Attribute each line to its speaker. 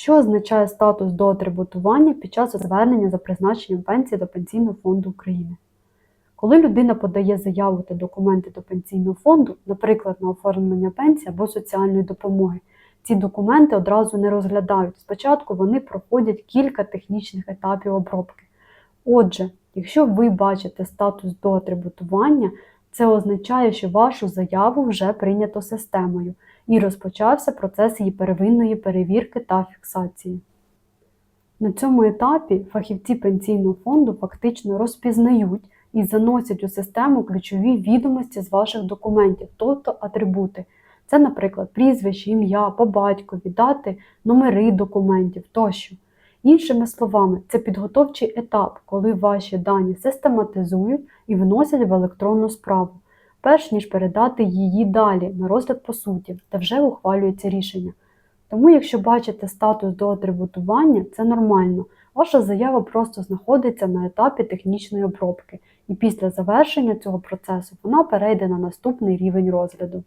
Speaker 1: Що означає статус до атрибутування під час звернення за призначенням пенсії до Пенсійного фонду України? Коли людина подає заяву та документи до пенсійного фонду, наприклад, на оформлення пенсії або соціальної допомоги, ці документи одразу не розглядають. Спочатку вони проходять кілька технічних етапів обробки. Отже, якщо ви бачите статус до атрибутування, це означає, що вашу заяву вже прийнято системою і розпочався процес її первинної перевірки та фіксації. На цьому етапі фахівці пенсійного фонду фактично розпізнають і заносять у систему ключові відомості з ваших документів, тобто атрибути. Це, наприклад, прізвище, ім'я, по батькові, дати, номери документів тощо. Іншими словами, це підготовчий етап, коли ваші дані систематизують і вносять в електронну справу, перш ніж передати її далі на розгляд по суті, та вже ухвалюється рішення. Тому, якщо бачите статус до атрибутування, це нормально. Ваша заява просто знаходиться на етапі технічної обробки, і після завершення цього процесу вона перейде на наступний рівень розгляду.